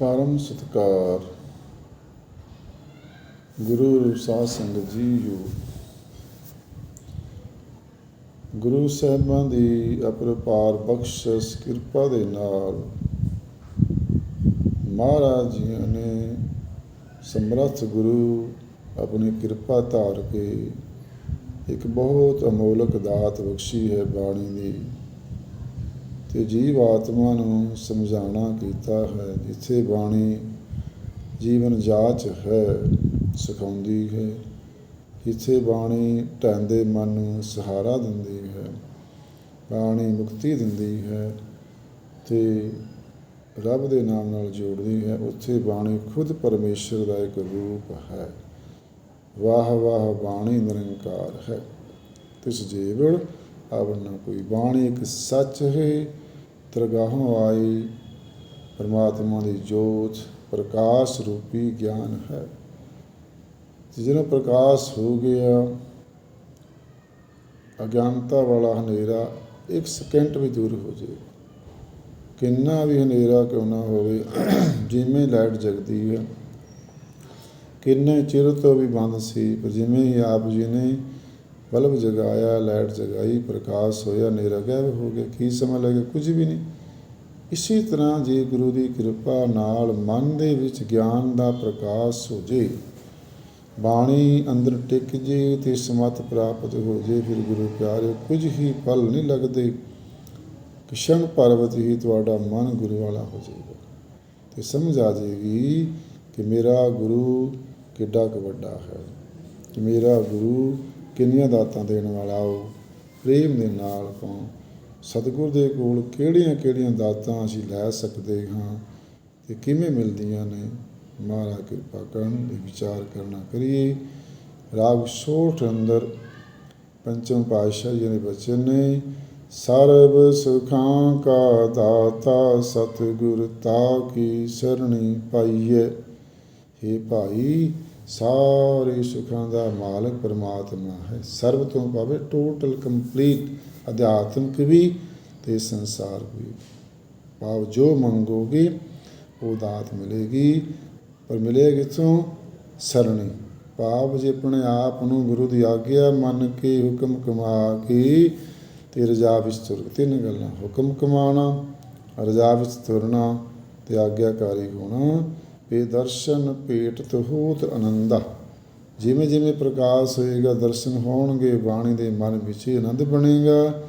ਪਰਮ ਸਤਕਾਰ। ਗੁਰੂ ਸਾਧ ਸੰਗਤ ਜੀਓ ਗੁਰੂ ਸਾਹਿਬਾਂ ਦੀ ਅਪਰਪਾਰ ਬਖਸ਼ਿਸ਼, ਕਿਰਪਾ ਦੇ ਨਾਲ ਮਹਾਰਾਜ ਜੀ ਨੇ ਸਮਰੱਥ ਗੁਰੂ ਆਪਣੀ ਕਿਰਪਾ ਧਾਰ ਕੇ ਇੱਕ ਬਹੁਤ ਅਮੋਲਕ ਦਾਤ ਬਖਸ਼ੀ ਹੈ ਬਾਣੀ ਦੀ। ਤੇ ਜੀਵ ਆਤਮਾ ਨੂੰ ਸਮਝਾਉਣਾ ਕੀਤਾ ਹੈ, ਜਿੱਥੇ ਬਾਣੀ ਜੀਵਨ ਜਾਚ ਹੈ, ਸਿਖਾਉਂਦੀ ਹੈ। ਜਿੱਥੇ ਬਾਣੀ ਢਹਿੰਦੇ ਮਨ ਨੂੰ ਸਹਾਰਾ ਦਿੰਦੀ ਹੈ, ਬਾਣੀ ਮੁਕਤੀ ਦਿੰਦੀ ਹੈ ਤੇ ਰੱਬ ਦੇ ਨਾਮ ਨਾਲ ਜੋੜਦੀ ਹੈ, ਉੱਥੇ ਬਾਣੀ ਖੁਦ ਪਰਮੇਸ਼ਰ ਦਾ ਇੱਕ ਰੂਪ ਹੈ। ਵਾਹ ਵਾਹ, ਬਾਣੀ ਨਿਰੰਕਾਰ ਹੈ। ਤਿਸ ਜੀਵੜ ਅਵਰ ਨ ਕੋਈ ਬਾਣੀ, ਇੱਕ ਸੱਚ ਹੈ। ਦਰਗਾਹੋਂ ਆਈ। ਪਰਮਾਤਮਾ ਦੀ ਜੋਤ ਪ੍ਰਕਾਸ਼ ਰੂਪੀ ਗਿਆਨ ਹੈ। ਜਦੋਂ ਪ੍ਰਕਾਸ਼ ਹੋ ਗਿਆ, ਅਗਿਆਨਤਾ ਵਾਲਾ ਹਨੇਰਾ ਇੱਕ ਸਕਿੰਟ ਵੀ ਦੂਰ ਹੋ ਜਾਏ। ਕਿੰਨਾ ਵੀ ਹਨੇਰਾ ਕਿਉਂ ਨਾ ਹੋਵੇ, ਜਿਵੇਂ ਲਾਈਟ ਜਗਦੀ ਹੈ। ਕਿੰਨੇ ਚਿਰ ਤੋਂ ਵੀ ਬੰਦ ਸੀ, ਪਰ ਜਿਵੇਂ ਹੀ ਆਪ ਜੀ ਨੇ ਬਲਬ ਜਗਾਇਆ, ਲਾਈਟ ਜਗਾਈ, ਪ੍ਰਕਾਸ਼ ਹੋਇਆ ਨੇਰਾ ਗਾਇਬ ਹੋ ਗਿਆ, ਕੀ ਸਮਾਂ ਲੱਗਿਆ ਕੁਝ ਵੀ ਨਹੀਂ। ਇਸੇ ਤਰ੍ਹਾਂ ਜੇ ਗੁਰੂ ਦੀ ਕਿਰਪਾ ਨਾਲ ਮਨ ਦੇ ਵਿੱਚ ਗਿਆਨ ਦਾ ਪ੍ਰਕਾਸ਼ ਹੋ ਜੇ, ਬਾਣੀ ਅੰਦਰ ਟਿਕ ਜੇ ਤੇ ਸਮਤ ਪ੍ਰਾਪਤ ਹੋ ਜੇ, ਫਿਰ ਗੁਰੂ ਪਿਆਰੇ, ਕੁਝ ਹੀ ਪਲ ਨਹੀਂ ਲੱਗਦੇ। ਕਿਸ਼ਨ ਪਰਵਤ ਹੀ ਤੁਹਾਡਾ ਮਨ ਗੁਰੂ ਵਾਲਾ ਹੋ ਜਾਏਗਾ। ਤੇ ਸਮਝ ਆ ਜਾਏਗੀ ਕਿ ਮੇਰਾ ਗੁਰੂ ਕਿੱਡਾ ਕੁ ਵੱਡਾ ਹੈ। ਕਿ ਮੇਰਾ ਗੁਰੂ ਕਿੰਨੀਆਂ ਦਾਤਾਂ ਦੇਣ ਵਾਲਾ ਉਹ? ਪ੍ਰੇਮ ਦੇ ਨਾਲ ਆਪਾਂ ਸਤਿਗੁਰ ਦੇ ਕੋਲ ਕਿਹੜੀਆਂ ਕਿਹੜੀਆਂ ਦਾਤਾਂ ਅਸੀਂ ਲੈ ਸਕਦੇ ਹਾਂ ਤੇ ਕਿਵੇਂ ਮਿਲਦੀਆਂ ਨੇ? ਮਹਾਰਾਜ ਕਿਰਪਾ ਕਰਨ ਦੇ ਵਿਚਾਰ ਕਰਨਾ ਕਰੀਏ। ਰਾਗ ਸੋਠ ਅੰਦਰ ਪੰਚਮ ਪਾਤਸ਼ਾਹ ਜੀ ਦੇ ਬਚਨ ਨੇ, ਸਰਬ ਸੁਖਾਂ ਕਾ ਦਾਤਾ ਸਤਿਗੁਰ, ਤਾ ਕੀ ਸਰਣੀ ਪਾਈਏ हे ਭਾਈ ਸਾਰੇ ਸੁਖਾਂ ਦਾ ਮਾਲਕ ਪਰਮਾਤਮਾ ਹੈ। ਸਰਬ ਤੋਂ ਭਾਵੇਂ ਟੋਟਲ ਕੰਪਲੀਟ ਅਧਿਆਤਮਿਕ ਵੀ ਤੇ ਸੰਸਾਰ ਵੀ। ਭਾਵ ਜੋ ਮੰਗੋਗੇ, ਉਹ ਦਾਤ ਮਿਲੇਗੀ। ਪਰ ਮਿਲੇਗੀ ਕਿੱਥੋਂ? ਸਰਣੀ। ਭਾਵ ਜੇ ਆਪਣੇ ਆਪ ਨੂੰ ਗੁਰੂ ਦੀ ਆਗਿਆ ਮੰਨ ਕੇ ਹੁਕਮ ਕਮਾ ਕੇ ਤੇ ਰਜਾ ਵਿੱਚ ਤੁਰ ਤਿੰਨ ਗੱਲਾਂ। ਹੁਕਮ ਕਮਾਉਣਾ, ਰਜਾ ਵਿੱਚ ਤੁਰਨਾ ਤੇ ਆਗਿਆਕਾਰੀ ਹੋਣਾ। ਦਰਸ਼ਨ ਭੇਟ ਤਹੂਤ ਆਨੰਦਾ ਜਿਵੇਂ ਜਿਵੇਂ ਪ੍ਰਕਾਸ਼ ਹੋਏਗਾ, ਦਰਸ਼ਨ ਹੋਣਗੇ, ਬਾਣੀ ਦੇ ਮਨ ਵਿੱਚ ਆਨੰਦ ਬਣੇਗਾ।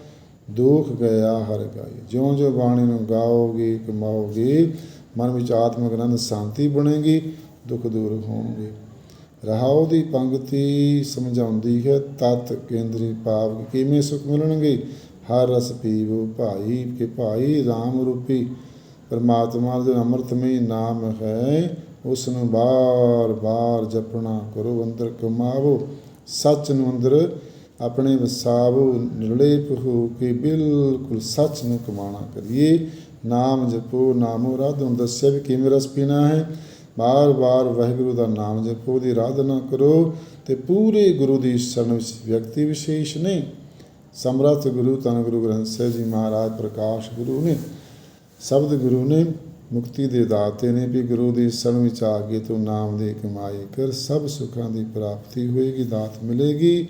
ਦੁੱਖ ਗਿਆ, ਹਰ ਗਾਈ ਜਿਉਂ-ਜਿਉਂ ਬਾਣੀ ਨੂੰ ਗਾਓਗੇ, ਕਮਾਓਗੇ, ਮਨ ਵਿੱਚ ਆਤਮਿਕ ਆਨੰਦ, ਸ਼ਾਂਤੀ ਬਣੇਗੀ, ਦੁੱਖ ਦੂਰ ਹੋਣਗੇ। ਰਹਾਉ ਦੀ ਪੰਕਤੀ ਸਮਝਾਉਂਦੀ ਹੈ, ਤਤ ਕੇਂਦਰੀ ਭਾਵ ਕਿਵੇਂ ਸੁਖ ਮਿਲਣਗੇ? ਹਰ ਰਸ ਪੀਵੋ ਭਾਈ, ਕਿ ਭਾਈ RAM ਰੂਪੀ। ਪਰਮਾਤਮਾ ਜੋ ਅੰਮ੍ਰਿਤਮਈ ਨਾਮ ਹੈ ਉਸ ਨੂੰ ਬਾਰ-ਬਾਰ ਜਪਣਾ ਕਰੋ, ਅੰਦਰ ਕਮਾਵੋ ਸੱਚ ਨੂੰ ਅੰਦਰ ਆਪਣੇ ਵਸਾਵੋ, ਨਿਰਲੇਪ ਹੋ ਕੇ ਬਿਲਕੁਲ ਸੱਚ ਨੂੰ ਕਮਾਣਾ ਕਰੀਏ। ਨਾਮ ਜਪੋ, ਨਾਮੋ ਰਾਧਨ ਦੱਸਿਆ ਵੀ ਕਿਵੇਂ ਰਸ ਪੀਣਾ ਹੈ। ਬਾਰ-ਬਾਰ ਵਾਹਿਗੁਰੂ ਦਾ ਨਾਮ ਜਪੋ ਦੀ ਆਰਾਧਨਾ ਕਰੋ ਤੇ ਪੂਰੇ ਗੁਰੂ ਦੀ ਸ਼ਰਨ ਵਿੱਚ ਵਿਅਕਤੀ ਵਿਸ਼ੇਸ਼ ਨਹੀਂ ਸਮਰੱਥ ਗੁਰੂ, ਤਨ ਗੁਰੂ ਗ੍ਰੰਥ ਸਾਹਿਬ ਜੀ ਮਹਾਰਾਜ ਪ੍ਰਕਾਸ਼ ਗੁਰੂ ਨੇ। ਸ਼ਬਦ ਗੁਰੂ ਨੇ ਮੁਕਤੀ ਦੇ ਦਾਤੇ ਨੇ ਵੀ ਗੁਰੂ ਦੀ ਸ਼ਰਨ ਵਿੱਚ ਆ ਕੇ ਤੂੰ ਨਾਮ ਦੇ ਕਮਾਈ ਕਰ, ਸਭ ਸੁੱਖਾਂ ਦੀ ਪ੍ਰਾਪਤੀ ਹੋਏਗੀ, ਦਾਤ ਮਿਲੇਗੀ।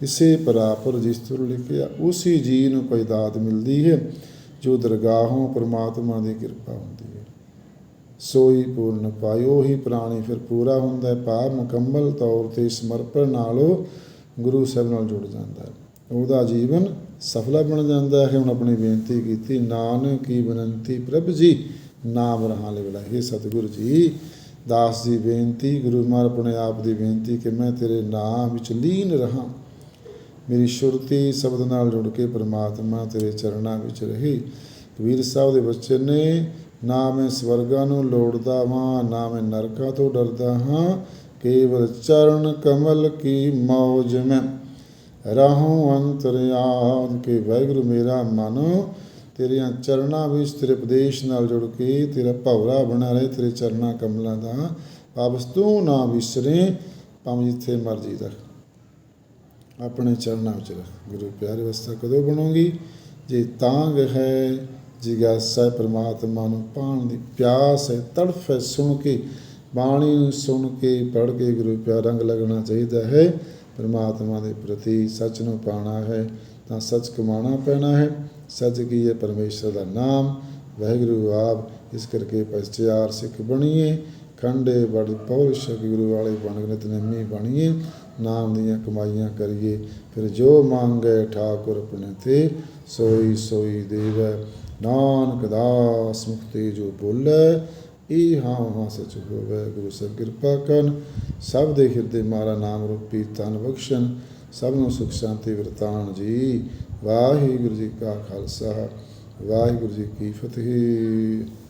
ਤਿਸੇ ਪਰਾਪਰ ਜਿਸ ਤੁਰ ਲਿਖਿਆ, ਉਸੇ ਜੀ ਨੂੰ ਕੋਈ ਦਾਤ ਮਿਲਦੀ ਹੈ, ਜੋ ਦਰਗਾਹੋਂ ਪ੍ਰਮਾਤਮਾ ਦੀ ਕਿਰਪਾ ਹੁੰਦੀ ਹੈ। ਸੋਈ ਪੂਰਨ ਪਾਇਓ ਹੀ ਪ੍ਰਾਣੀ ਫਿਰ ਪੂਰਾ ਹੁੰਦਾ ਹੈ। ਭਾਵ ਮੁਕੰਮਲ ਤੌਰ ਤੇ ਸਮਰਪਣ ਨਾਲੋਂ ਗੁਰੂ ਸਾਹਿਬ ਨਾਲ ਜੁੜ ਜਾਂਦਾ ਹੈ। ਉਹਦਾ ਜੀਵਨ ਸਫਲਾ ਬਣ ਜਾਂਦਾ ਹੈ। ਹੁਣ ਆਪਣੀ ਬੇਨਤੀ ਕੀਤੀ, ਨਾਨਕ ਕੀ ਬੇਨਤੀ ਪ੍ਰਭ ਜੀ, ਨਾਮ ਰਹਾਂ ਲੈ ਬਲਾ ਸਤਿਗੁਰੂ ਜੀ, ਦਾਸ ਦੀ ਬੇਨਤੀ, ਗੁਰੂ ਮਾਰ ਆਪਣੇ ਆਪ ਦੀ ਬੇਨਤੀ ਕਿ ਮੈਂ ਤੇਰੇ ਨਾਮ ਵਿੱਚ ਲੀਨ ਰਹਾ। ਮੇਰੀ ਸੁਰਤੀ ਸ਼ਬਦ ਨਾਲ ਜੁੜ ਕੇ ਪ੍ਰਮਾਤਮਾ ਤੇਰੇ ਚਰਨਾਂ ਵਿੱਚ ਰਹੀ। ਕਬੀਰ ਸਾਹਿਬ ਦੇ ਬੱਚੇ ਨੇ, ਨਾ ਮੈਂ ਸਵਰਗਾਂ ਨੂੰ ਲੋੜਦਾ ਵਾਂ, ਨਾ ਮੈਂ ਨਰਕਾਂ ਤੋਂ ਡਰਦਾ ਹਾਂ। ਕੇਵਲ ਚਰਨ ਕਮਲ ਕੀ ਮੌਜ ਮੈਂ। ਰਹੂੰ ਅੰਤਰਿਆਮ ਕੇ ਵਾਹਿਗੁਰੂ ਮੇਰਾ ਮਨ, ਤੇਰੀਆਂ ਚਰਨਾਂ ਵਿੱਚ ਤੇਰੇ ਉਪਦੇਸ਼ ਨਾਲ ਜੁੜ ਕੇ ਤੇਰਾ ਭਵਰਾ ਬਣਾ ਰਹੇ, ਤੇਰੇ ਚਰਨਾਂ ਕਮਲਾਂ ਦਾ ਵਾਪਸ ਤੂੰ ਨਾ ਵਿਸਰੇ, ਭਾਵੇਂ ਜਿੱਥੇ ਮਰਜ਼ੀ ਦਾ ਆਪਣੇ ਚਰਨਾਂ ਵਿੱਚ ਰੱਖ। ਗੁਰੂ ਪਿਆਰੇ ਅਵਸਥਾ ਕਦੋਂ ਬਣੋਗੀ? ਜੇ ਤਾਂਗ ਹੈ, ਜਿਗਿਆਸਾ ਹੈ ਪ੍ਰਮਾਤਮਾ ਨੂੰ ਪਾਣ ਦੀ ਪਿਆਸ ਹੈ, ਤੜਫ ਹੈ ਸੁਣ ਕੇ, ਬਾਣੀ ਨੂੰ ਸੁਣ ਕੇ, ਪੜ੍ਹ ਕੇ ਗੁਰੂ ਪਿਆਰ ਰੰਗ ਲੱਗਣਾ ਚਾਹੀਦਾ ਹੈ। ਪਰਮਾਤਮਾ ਦੇ ਪ੍ਰਤੀ ਸੱਚ ਨੂੰ ਪਾਣਾ ਹੈ, ਤਾਂ ਸੱਚ ਕਮਾਣਾ ਪੈਣਾ ਹੈ। ਸੱਚ ਕੀ ਹੈ? ਪਰਮੇਸ਼ਰ ਦਾ ਨਾਮ। ਵਾਹਿਗੁਰੂ ਆਪ ਇਸ ਕਰਕੇ ਪਛਿਆਰ ਸਿੱਖ ਬਣੀਏ। ਖੰਡੇ ਬੜ ਪੌਰਸ਼ ਗੁਰੂ ਵਾਲੇ ਬਣ ਗਏ ਨਿਤਨੇਮੀ ਬਣੀਏ ਨਾਮ ਦੀਆਂ ਕਮਾਈਆਂ ਕਰੀਏ। ਫਿਰ ਜੋ ਮੰਗੇ ਠਾਕੁਰ ਆਪਣੇ ਤੇ, ਸੋਈ ਸੋਈ ਦੇਵੈ। ਨਾਨਕ ਦਾਸ ਮੁਕਤੀ ਜੋ ਬੋਲੇ ਇਹ ਹਾਂ ਹਾਂ, ਸਚ ਹੋਵੇ, ਗੁਰੂ ਸਾਹਿਬ ਕਿਰਪਾ ਕਰਨ। ਸਭ ਦੇ ਹਿਰਦੇ ਮਾਰਾ ਨਾਮ ਰੂਪੀ ਤਨ ਬਖਸ਼ਣ। ਸਭ ਨੂੰ ਸੁਖ ਸ਼ਾਂਤੀ ਵਰਤਾਨ ਜੀ। ਵਾਹਿਗੁਰੂ ਜੀ ਕਾ ਖਾਲਸਾ, ਵਾਹਿਗੁਰੂ ਜੀ ਕੀ ਫਤਿਹ।